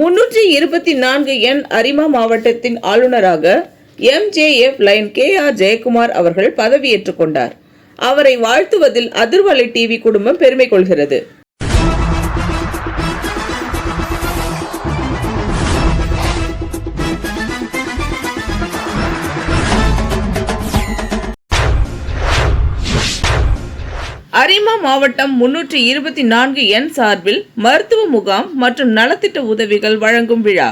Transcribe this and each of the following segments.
முன்னூற்றி இருபத்தி நான்கு என் அரிமா மாவட்டத்தின் ஆளுநராக MJF lion K R Jayakumar அவர்கள் பதவியேற்றுக் கொண்டார். அவரை வாழ்த்துவதில் அதிர்வலை டிவி குடும்பம் பெருமை கொள்கிறது. அரிமா மாவட்டம் முன்னூற்றி இருபத்தி நான்கு எண் சார்பில் மருத்துவ முகாம் மற்றும் நலத்திட்ட உதவிகள் வழங்கும் விழா.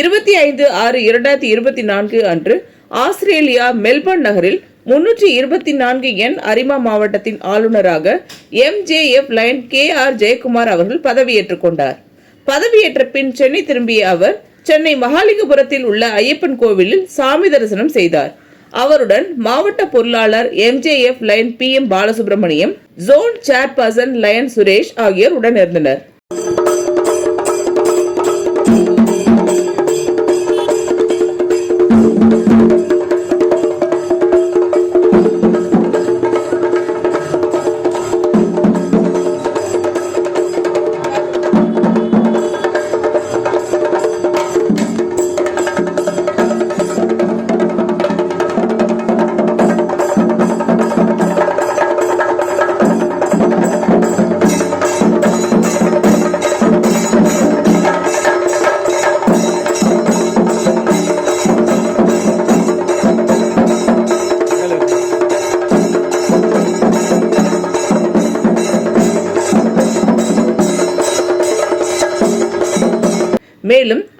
இருபத்தி ஐந்து ஆறு இரண்டாயிரத்தி இருபத்தி நான்கு அன்று ஆஸ்திரேலியா மெல்பர்ன் நகரில் முன்னூற்றி இருபத்தி நான்கு எண் அரிமா மாவட்டத்தின் ஆளுநராக MJF lion K R Jayakumar அவர்கள் பதவியேற்றுக் கொண்டார். பதவியேற்ற பின் சென்னை திரும்பிய அவர் சென்னை மகாலிங்கபுரத்தில் உள்ள ஐயப்பன் கோவிலில் சாமி தரிசனம் செய்தார். அவருடன் மாவட்ட பொருளாளர் MJF lion P M Balasubramaniam zone chairperson lion Suresh ஆகியோர் உடனிருந்தனர்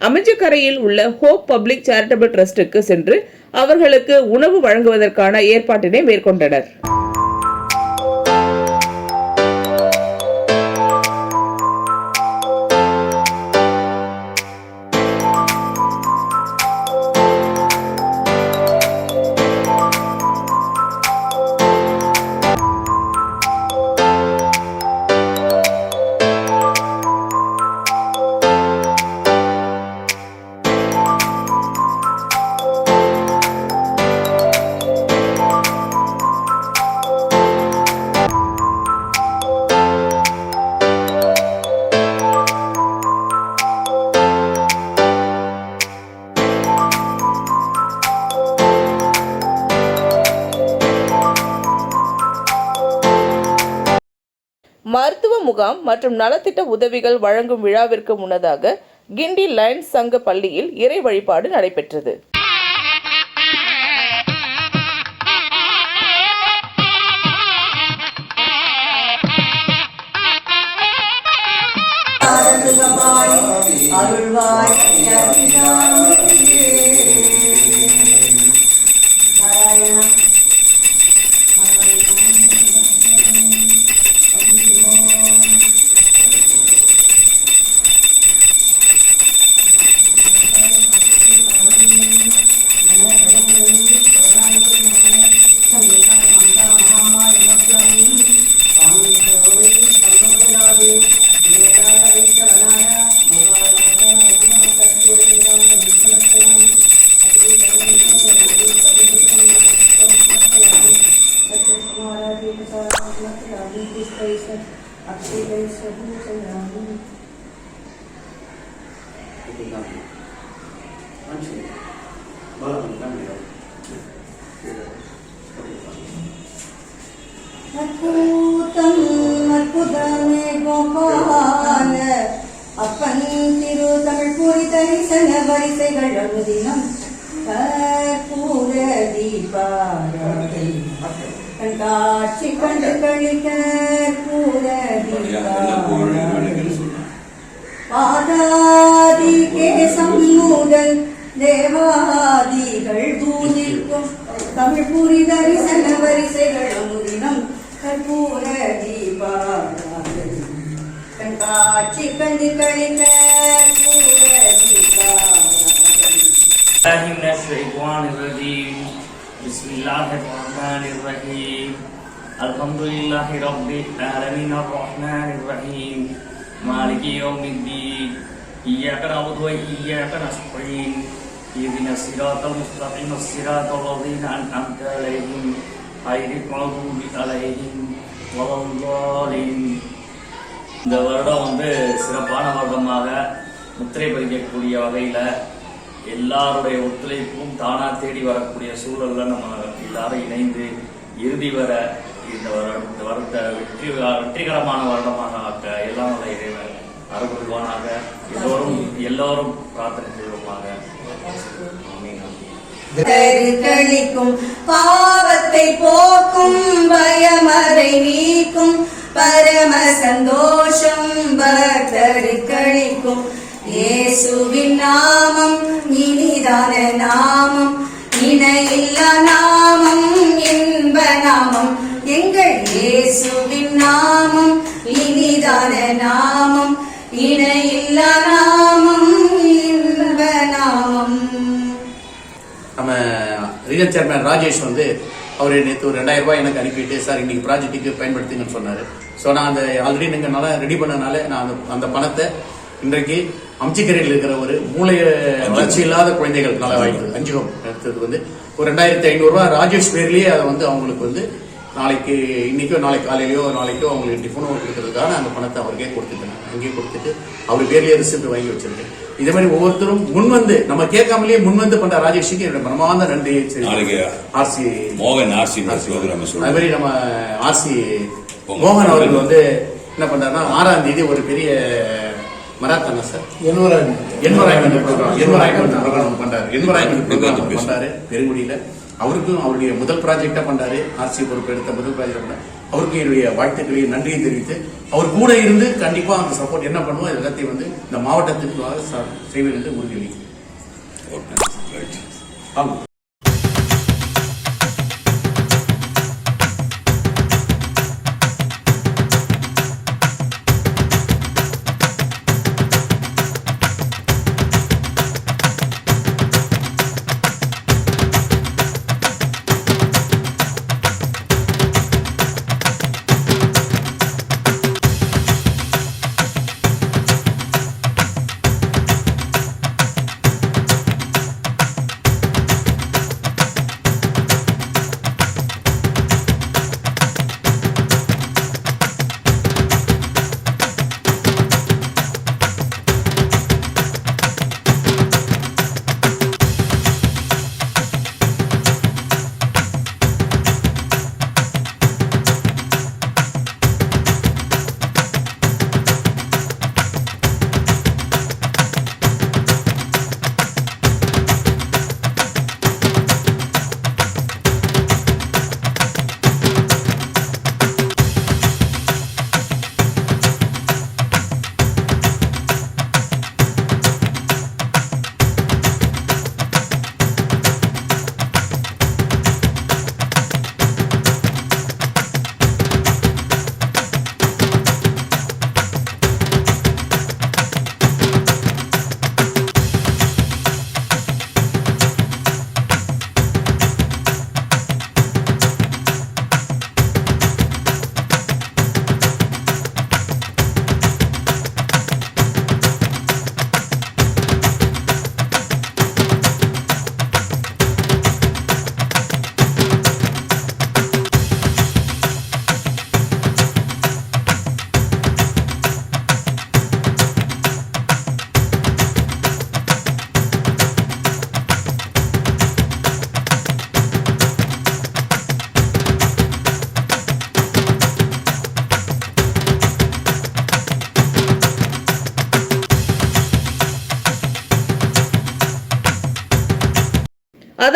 அமைஞ்சக்கரையில் உள்ள ஹோப் பப்ளிக் சேரிட்டபிள் ட்ரஸ்டுக்கு சென்று அவர்களுக்கு உணவு வழங்குவதற்கான ஏற்பாட்டினை மேற்கொண்டனர். முகாம் மற்றும் நலத்திட்ட உதவிகள் வழங்கும் விழாவிற்கு முன்னதாக கிண்டி லயன்ஸ் சங்க பள்ளியில் இறை வழிபாடு நடைபெற்றது. அக்ஷிதை அற்புதம் அற்புதமே கோபால அப்பன் திரு தமிழ் பூரி தரிசன வரிசைகள் அனுதினம் கற்பூர தீபாராதனை கண்காட்சி கண்டு கழிக்க பாதாதி கேசம் முதல் தேவாதிகள் பூஜிக்கும். தமிழ் பூரி தரிசன வரிசைகள் அமுதினம் கற்பூர தீபாராதனை. கண்காட்சி கண்டு கழிக்க கற்பூர தீபாராதனை بسم الله الرحمن الرحيم الحمد لله رب العالمين الرحمن الرحيم مالك يوم الدين إياك نعبد وإياك نستعين اهدنا الصراط المستقيم الصراط الذين أنعمت عليهم غير المغضوب عليهم ولا الضالين இந்த வருடம் வந்து சிறப்பான வருடம் முத்திரை பதிக்கக்கூடிய வகையில் எல்லாருடைய ஒத்துழைப்பும் தானா தேடி வரக்கூடிய சூழல்ல நம்ம எல்லாரும் இணைந்து இறுதி வர இந்த இந்த வருடத்தை வெற்றி வெற்றிகரமான வருடமாக ஆக்க எல்லாம் நல்ல இறைவன் அருள்வானாக எல்லோரும் எல்லோரும் பிரார்த்தனை செய்வோமாக. ஆமீன் கருக்களிக்கும் பாவத்தை போக்கும் பயமதை நீக்கும் பரம சந்தோஷம் பக்தருக்களிக்கும் இயேசுவின் நாமம் இனிதான நாமம் இணையில்லா நாமம் இன்ப நாமம். எங்கள் இயேசுவின் நாமம் இனிதான நாமம் இணையில்லா நாமம் இன்ப நாமம். நம்ம ரீஜன் சேர்மேன் ராஜேஷ் வந்து அவர் நேற்று ஒரு ரெண்டாயிரம் ரூபாய் எனக்கு அனுப்பிட்டு சார் இன்னைக்கு ப்ராஜெக்ட்டுக்கு பயன்படுத்துங்கன்னு சொன்னார். ஸோ நான் அந்த ஆல்ரெடி நீங்கள் நல்லா ரெடி பண்ணனால நான் அந்த அந்த பணத்தை இன்றைக்கு அம்ச்சிக்கரையில் இருக்கிற ஒரு மூளை வளர்ச்சி இல்லாத குழந்தைகள் நல வாய்ப்பு. அஞ்சு ஹோம் எடுத்தது வந்து ஒரு ரெண்டாயிரத்தி ஐநூறுரூவா ராஜேஷ் பேர்லேயே அதை வந்து அவங்களுக்கு வந்து நாளைக்கு இன்னைக்கோ நாளைக்கு காலையிலயோ நாளைக்கோ அவங்களுக்கு டிஃபனோ கொடுக்கறதுக்காக அந்த பணத்தை அவருக்கே கொடுத்துட்டேன். அங்கேயே கொடுத்துட்டு அவர் பேர்லயே ரிசிப்ட் வாங்கி வச்சிருக்கேன். இதே மாதிரி ஒவ்வொருத்தரும் முன் வந்து நம்ம கேட்காமலேயே முன் வந்து பண்ற ராஜேஷுக்கு என்னோட மனமார்ந்த நன்றி நாளைக்கு ஆர்சி மோகன் ஆர்சி அது மாதிரி நம்ம ஆர்சி மோகன் அவர்கள் வந்து என்ன பண்றாருன்னா ஆறாம் தேதி ஒரு பெரிய மராத்தானா sir. Environment program environment program பண்றாரு. என்வரான்மெண்ட் ப்ரோக்ராம் பண்றாரு. பெருங்குடியில. அவருக்கும் அவருடைய முதல் ப்ராஜெக்டா பண்றாரு. ஆர்சி பொறுப்பு எடுத்த முதல் ப்ராஜெக்ட் அவருக்கு என்னுடைய வாழ்த்துக்களையும் நன்றியும் தெரிவித்து அவர் கூட இருந்து கண்டிப்பா அந்த சப்போர்ட் என்ன பண்ணுவோம் எல்லாத்தையும் வந்து இந்த மாவட்டத்திற்கு செய்வேன் என்று ரைட் ஆமாம்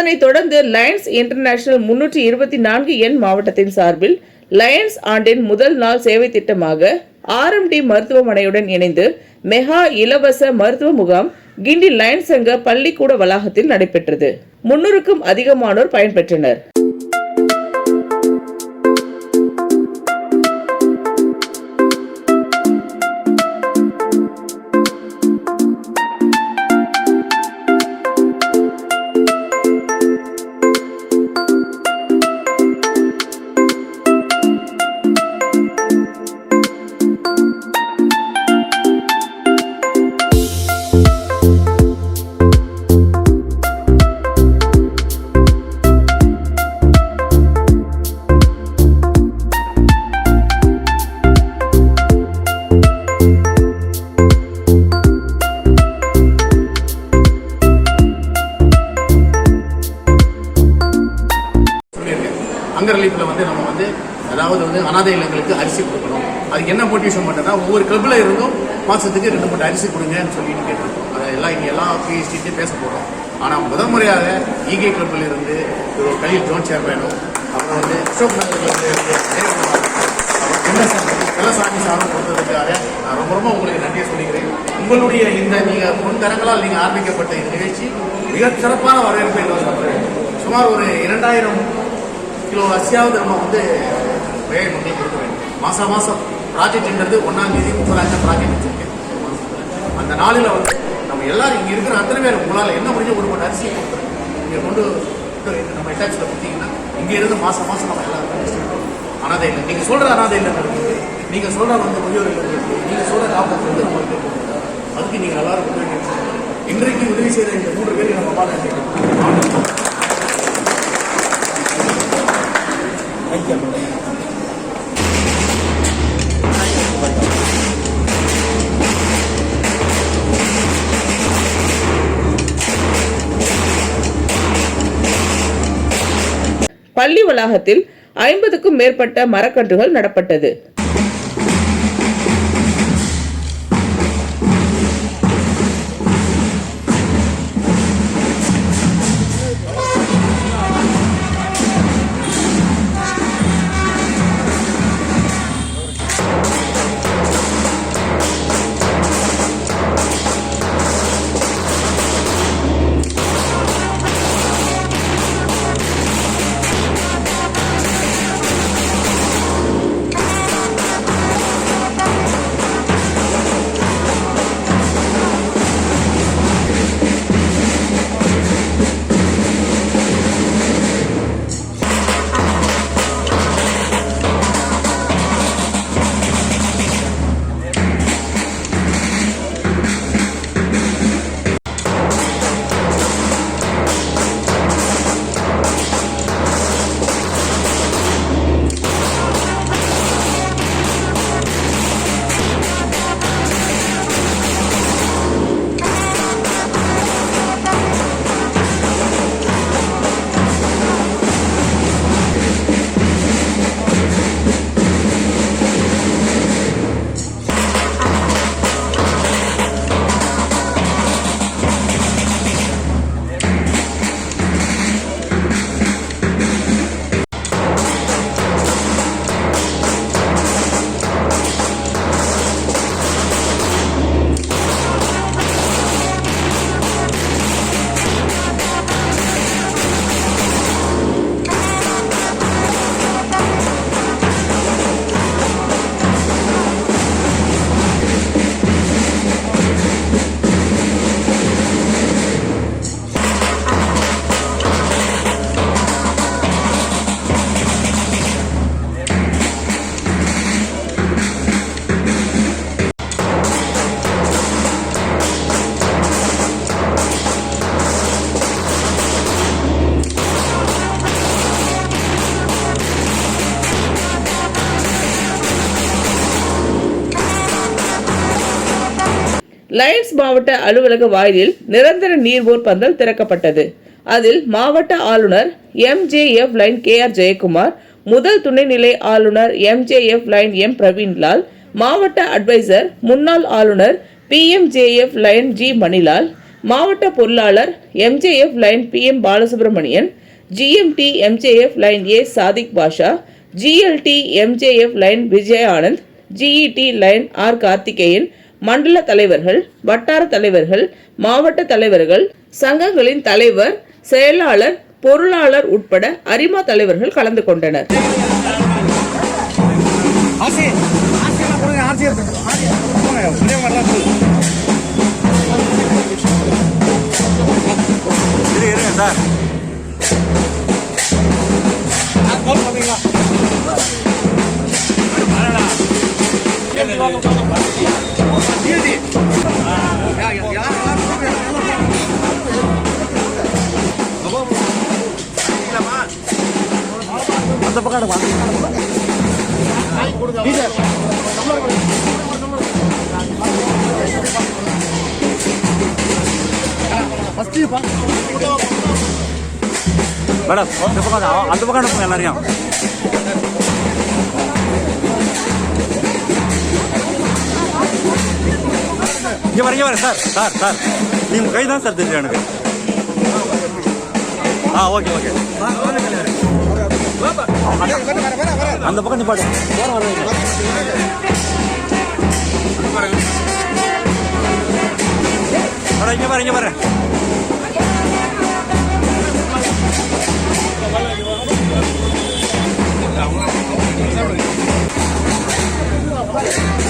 அதனைத் தொடர்ந்து லயன்ஸ் இன்டர்நேஷனல் முன்னூற்றி இருபத்தி நான்கு எண் மாவட்டத்தின் சார்பில் லயன்ஸ் ஆண்டின் முதல் நாள் சேவை திட்டமாக ஆர்எம்டி மருத்துவமனையுடன் இணைந்து மெகா இலவச மருத்துவ முகாம் கிண்டி லயன்ஸ் சங்க பள்ளிக்கூட வளாகத்தில் நடைபெற்றது. முன்னூறுக்கும் அதிகமானோர் பயன்பெற்றனர். அங்கரளிப்பில் வந்து நம்ம வந்து அதாவது வந்து அனாதை இல்லங்களுக்கு அரிசி கொடுக்கணும். அதுக்கு என்ன மோட்டிவேஷன் பண்ணுறதுனா ஒவ்வொரு கிளப்பில் இருந்தும் மாதத்துக்கு ரெண்டு மூட்டை அரிசி கொடுங்கன்னு சொல்லிட்டு கேட்டிருக்கோம். அதை எல்லாம் இங்கே எல்லா பிஎஸ்டிட்டையும் பேச போகிறோம் ஆனால் முதல் முறையாக ஈகே கிளப்பில் இருந்து ஒரு கலீல் ஜோன் சேர்மேனும் அப்புறம் வந்து அசோக் நகர்ல இருந்து வெள்ளசாமி கொடுத்ததுக்காக நான் ரொம்ப ரொம்ப உங்களுக்கு நன்றியை சொல்லிக்கிறேன். உங்களுடைய இந்த நீங்கள் முன்தரங்களால் நீங்கள் ஆரம்பிக்கப்பட்ட இந்த நிகழ்ச்சி மிக சிறப்பான வரவேற்பை நான் சொல்கிறேன் சுமார் ஒரு இரண்டாயிரம் கிலோ அரிசியாவது நம்ம வந்து வேலை மக்களுக்கு கொடுக்க வேண்டும். மாசம் மாசம் ப்ராஜெக்ட்ன்றது ஒன்றாம் தேதி முப்பதாம் தேதி ப்ராஜெக்ட் வச்சிருக்கேன் அந்த நாளில் வந்து நம்ம எல்லாரும் இங்கே இருக்கிற அத்தனை பேர் உங்களால் என்ன முடிஞ்ச ஒரு மணி அரிசியை கொடுத்துருங்க இங்கே கொண்டு நம்ம அட்டாச்சில் கொடுத்தீங்கன்னா இங்கே இருந்து மாசம் மாசம் நம்ம எல்லாருக்கும் அனாதை இல்லை. நீங்கள் சொல்கிற அனாதை இல்லை நீங்கள் சொல்கிற வந்து முதியோர் நீங்கள் சொல்கிற நீங்க வந்து நம்மளுக்கு அதுக்கு நீங்கள் எல்லாரும் உதவி இன்றைக்கு உதவி செய்த இந்த மூன்று பேருக்கு நம்ம அம்மா பள்ளி வளாகத்தில் ஐம்பதுக்கும் மேற்பட்ட மரக்கன்றுகள் நடப்பட்டது. லயன்ஸ் மாவட்ட அலுவலக வாயிலில் நிரந்தர நீர்வோர் பந்தல் திறக்கப்பட்டது. அதில் மாவட்ட ஆளுநர் MJF lion K R Jayakumar முதல் துணைநிலை ஆளுநர் எம்ஜேஎஃப் லைன் எம் பிரவீன்லால் மாவட்ட அட்வைசர் முன்னாள் ஆளுநர் பிஎம்ஜேஎஃப் லைன் ஜி மணிலால் மாவட்ட பொருளாளர் MJF lion P M Balasubramanian GMT MJF lion A Sadiq Basha GLT MJF lion Vijay Anand GET lion R Karthikeyan மண்டல தலைவர்கள் வட்டார தலைவர்கள் மாவட்ட தலைவர்கள் சங்கங்களின் தலைவர் செயலாளர் பொருளாளர் உட்பட அரிமா தலைவர்கள் கலந்து கொண்டனர் ஆசி அந்த பக்கம் மேடம் பக்கம் அந்த பக்கம் எல்லாரையும். இங்க வர இங்க வர சார் சார் சார். நீ உங்க கை தான் சார் தெரியும் எனக்கு. Ah okay okay. அந்த பக்கம் நிப்பாடு வர இங்க வர இங்க வர நூறு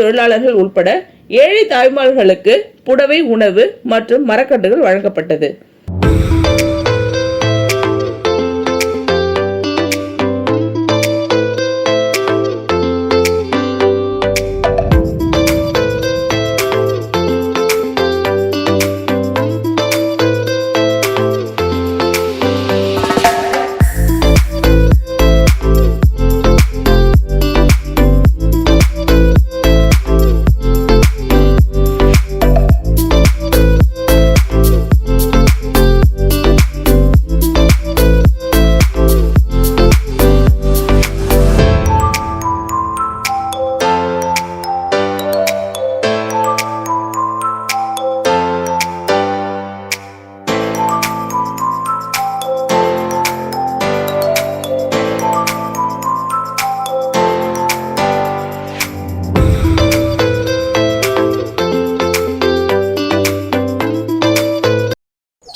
தொழிலாளர்கள் உட்பட ஏழை தாய்மார்களுக்கு புடவை உணவு மற்றும் மரக்கன்றுகள் வழங்கப்பட்டது.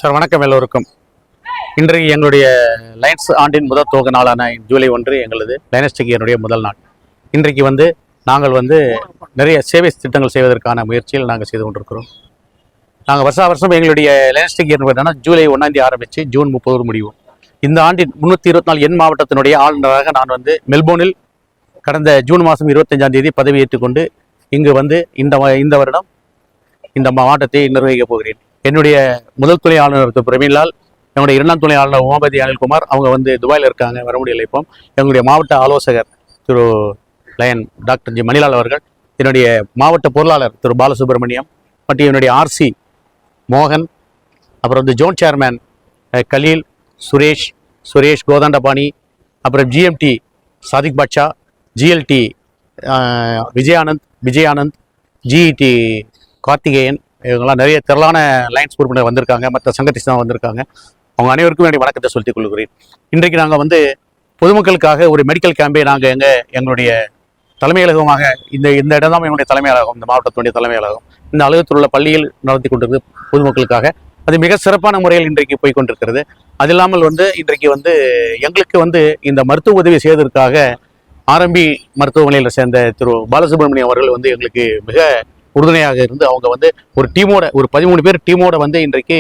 சார் வணக்கம் எல்லோருக்கும். இன்றைக்கு எங்களுடைய லைன்ஸ் ஆண்டின் முதல் துவக்க நாளான ஜூலை ஒன்று எங்களது லைனஸ்டிக் என்னுடைய முதல் நாள். இன்றைக்கு வந்து நாங்கள் வந்து நிறைய சேவை திட்டங்கள் செய்வதற்கான முயற்சியில் நாங்கள் செய்து கொண்டிருக்கிறோம். நாங்கள் வருஷா வருஷம் எங்களுடைய லைனஸ்டிக் இயர் என்னன்னா ஜூலை ஒன்றாந்தேதி ஆரம்பித்து ஜூன் முப்பது முடிவோம் இந்த ஆண்டின் முந்நூற்றி இருபத்தி நாலு என் மாவட்டத்தினுடைய ஆளுநராக நான் வந்து மெல்போர்னில் கடந்த ஜூன் மாதம் இருபத்தஞ்சாம் தேதி பதவியேற்றுக்கொண்டு இங்கு வந்து இந்த இந்த வருடம் இந்த மாவட்டத்தை நிர்வகிக்கப் போகிறேன். என்னுடைய முதல் துணை ஆளுநர் திரு பிரவீன்லால் என்னுடைய இரண்டாம் துணை ஆளுநர் உமாபதி அனில்குமார் அவங்க வந்து துபாயில் இருக்காங்க வர முடியல இப்போ. எங்களுடைய மாவட்ட ஆலோசகர் Thiru lion doctor G Manilal அவர்கள் என்னுடைய மாவட்ட பொருளாளர் திரு பாலசுப்ரமணியம் மற்றும் என்னுடைய ஆர்சி மோகன் அப்புறம் வந்து ஜோன் சேர்மேன் கலீல் சுரேஷ் சுரேஷ் கோதாண்டபாணி அப்புறம் GMT Sadiq Batcha GLT Vijayanand Vijayanand GET Karthikeyan இவங்கெல்லாம் நிறைய திரளான லைன்ஸ் உறுப்பினர் வந்திருக்காங்க மற்ற சங்கத்தை தான் வந்திருக்காங்க. அவங்க அனைவருக்கும் என்னுடைய வணக்கத்தை சொல்லிக் கொள்கிறேன். இன்றைக்கு நாங்கள் வந்து பொதுமக்களுக்காக ஒரு மெடிக்கல் கேம்பை நாங்கள் எங்கள் எங்களுடைய தலைமையகமாக இந்த இந்த இடம் தான் என்னுடைய தலைமையகம் இந்த மாவட்டத்தினுடைய தலைமையகம் இந்த அலுவலகத்தில் உள்ள பள்ளியில் நடத்தி கொண்டிருக்கு பொதுமக்களுக்காக அது மிக சிறப்பான முறையில் இன்றைக்கு போய் கொண்டிருக்கிறது. அது இல்லாமல் வந்து இன்றைக்கு வந்து எங்களுக்கு வந்து இந்த மருத்துவ உதவி செய்வதற்காக ஆரம்பி மருத்துவமனையில் சேர்ந்த திரு. பாலசுப்ரமணியம் அவர்கள் வந்து எங்களுக்கு மிக உறுதுணையாக இருந்து அவங்க வந்து ஒரு டீமோட ஒரு பதிமூணு பேர் டீமோட வந்து இன்றைக்கு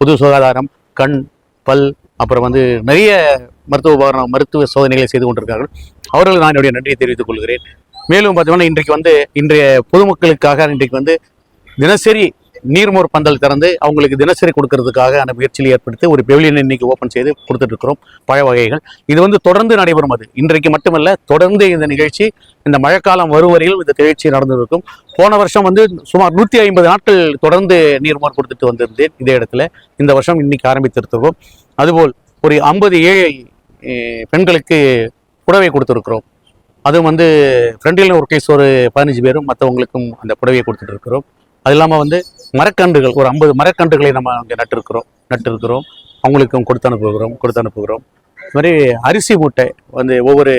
பொது சுகாதாரம் கண் பல் அப்புறம் வந்து நிறைய மருத்துவ உபகரணம் மருத்துவ சோதனைகளை செய்து கொண்டிருக்கார்கள் அவர்களுக்கு நான் என்னுடைய நன்றியை தெரிவித்துக் கொள்கிறேன். மேலும் பார்த்தீங்கன்னா இன்றைக்கு வந்து இன்றைய பொதுமக்களுக்காக இன்றைக்கு வந்து தினசரி நீர்மோர் பந்தல் திறந்து அவங்களுக்கு தினசரி கொடுக்கறதுக்காக அந்த முயற்சியில் ஏற்படுத்தி ஒரு பெவிலியன் இன்னைக்கு ஓப்பன் செய்து கொடுத்துட்டு இருக்கிறோம் பழ வகைகள். இது வந்து தொடர்ந்து நடைபெறும் அது. இன்றைக்கு மட்டுமல்ல தொடர்ந்து இந்த நிகழ்ச்சி இந்த மழைக்காலம் வரும் இந்த நிகழ்ச்சி நடந்திருக்கும். போன வருஷம் வந்து சுமார் நூற்றி ஐம்பது நாட்கள் தொடர்ந்து நீர்மோர் கொடுத்துட்டு வந்திருந்தேன் இதே இடத்துல. இந்த வருஷம் இன்னைக்கு ஆரம்பித்திருக்கிறோம். அதுபோல் ஒரு ஐம்பது ஏழை பெண்களுக்கு புடவை கொடுத்துருக்குறோம். அதுவும் வந்து ஃப்ரெண்டில் ஒரு கேஸ் ஒரு பதினஞ்சு பேரும் மற்றவங்களுக்கும் அந்த புடவையை கொடுத்துட்டு இருக்கிறோம் அது இல்லாமல் வந்து மரக்கன்றுகள் ஒரு ஐம்பது மரக்கன்றுகளை நம்ம அங்கே நட்டிருக்கிறோம். நட்டிருக்கிறோம். அவங்களுக்கும் கொடுத்து அனுப்புகிறோம் கொடுத்து அனுப்புகிறோம். இது மாதிரி அரிசி மூட்டை வந்து ஒவ்வொரு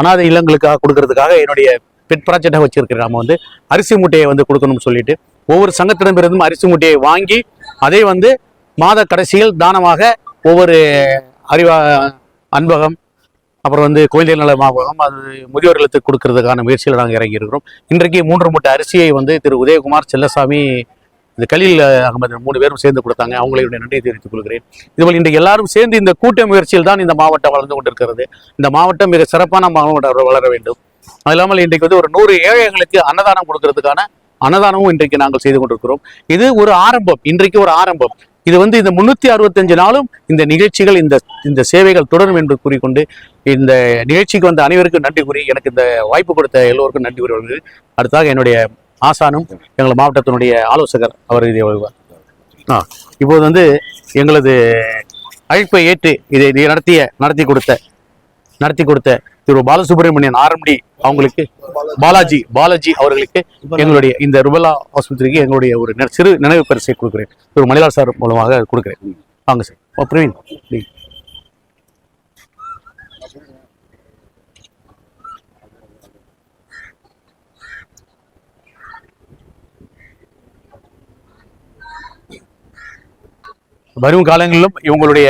அனாதை இல்லங்களுக்காக கொடுக்கறதுக்காக என்னுடைய பெட் ப்ராஜெக்டாக வச்சிருக்கிறேன் நம்ம வந்து அரிசி மூட்டையை வந்து கொடுக்கணும்னு சொல்லிட்டு ஒவ்வொரு சங்கத்திடமிருந்தும் அரிசி மூட்டையை வாங்கி அதை வந்து மாத கடைசியில் தானமாக ஒவ்வொரு அறிவா அன்பகம் அப்புறம் வந்து குழந்தைகள் நல மாபகம் அது முதியோர் இல்லத்துக்கு கொடுக்கறதுக்கான முயற்சியில் நாங்கள் இறங்கி இருக்கிறோம் இன்றைக்கு மூன்று மூட்டை அரிசியை வந்து திரு. உதயகுமார் செல்லசாமி இந்த கலீல் அகமது மூணு பேரும் சேர்ந்து கொடுத்தாங்க. அவங்களுடைய நன்றியை தெரிவித்துக் கொள்கிறேன். இதுபோல் இன்று எல்லாரும் சேர்ந்து இந்த கூட்ட முயற்சியில் தான் இந்த மாவட்டம் வளர்ந்து கொண்டிருக்கிறது. இந்த மாவட்டம் மிக சிறப்பான மாவட்டம் வளர வேண்டும். அது இல்லாமல் இன்றைக்கு வந்து ஒரு நூறு ஏழைகளுக்கு அன்னதானம் கொடுக்கறதுக்கான அன்னதானமும் இன்றைக்கு நாங்கள் செய்து கொண்டிருக்கிறோம். இது ஒரு ஆரம்பம். இன்றைக்கு ஒரு ஆரம்பம். இது வந்து இந்த முன்னூத்தி அறுபத்தஞ்சு நாளும் இந்த நிகழ்ச்சிகள் இந்த இந்த சேவைகள் தொடரும் என்று கூறிக்கொண்டு இந்த நிகழ்ச்சிக்கு வந்த அனைவருக்கும் நன்றி கூறி எனக்கு இந்த வாய்ப்பு கொடுத்த எல்லோருக்கும் நன்றி கூறி அடுத்ததாக என்னுடைய ஆசானும் எங்கள் மாவட்டத்தினுடைய ஆலோசகர் அவர் இதை வருவார். ஆ இப்போது வந்து எங்களது அழைப்பை ஏற்று இதை இதை நடத்திய நடத்தி கொடுத்த நடத்தி கொடுத்த திரு பாலசுப்ரமணியன் ஆர்எம்டி அவங்களுக்கு பாலாஜி பாலாஜி அவர்களுக்கு எங்களுடைய இந்த ருபலா ஆஸ்பத்திரிக்கு எங்களுடைய ஒரு நெ- சிறு நினைவு பரிசை கொடுக்குறேன். திரு மணிலால் சார் மூலமாக கொடுக்கிறேன். வாங்க சார். ஓ பிரவீன். வரும் காலங்களிலும் இவங்களுடைய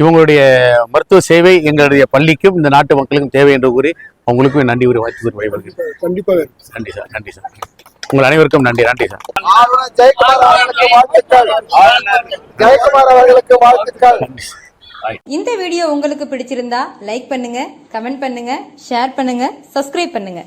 இவங்களுடைய மருத்துவ சேவை எங்களுடைய பள்ளிக்கும் இந்த நாட்டு மக்களுக்கும் தேவை என்று கூறி அவங்களுக்கும் நன்றி ஒரு வாய்ப்பு கூறி விடைபெறுகிறேன். கண்டிப்பாக நன்றி சார் நன்றி சார். உங்கள் அனைவருக்கும் நன்றி நன்றி சார். ஜெயக்குமார் அவர்களுக்கு வாழ்த்துக்கள். ஜெயக்குமார் அவர்களுக்கு வாழ்த்துக்கள். நன்றி சார். இந்த வீடியோ உங்களுக்கு பிடிச்சிருந்தா லைக் பண்ணுங்க கமெண்ட் பண்ணுங்க ஷேர் பண்ணுங்க சப்ஸ்கிரைப் பண்ணுங்க.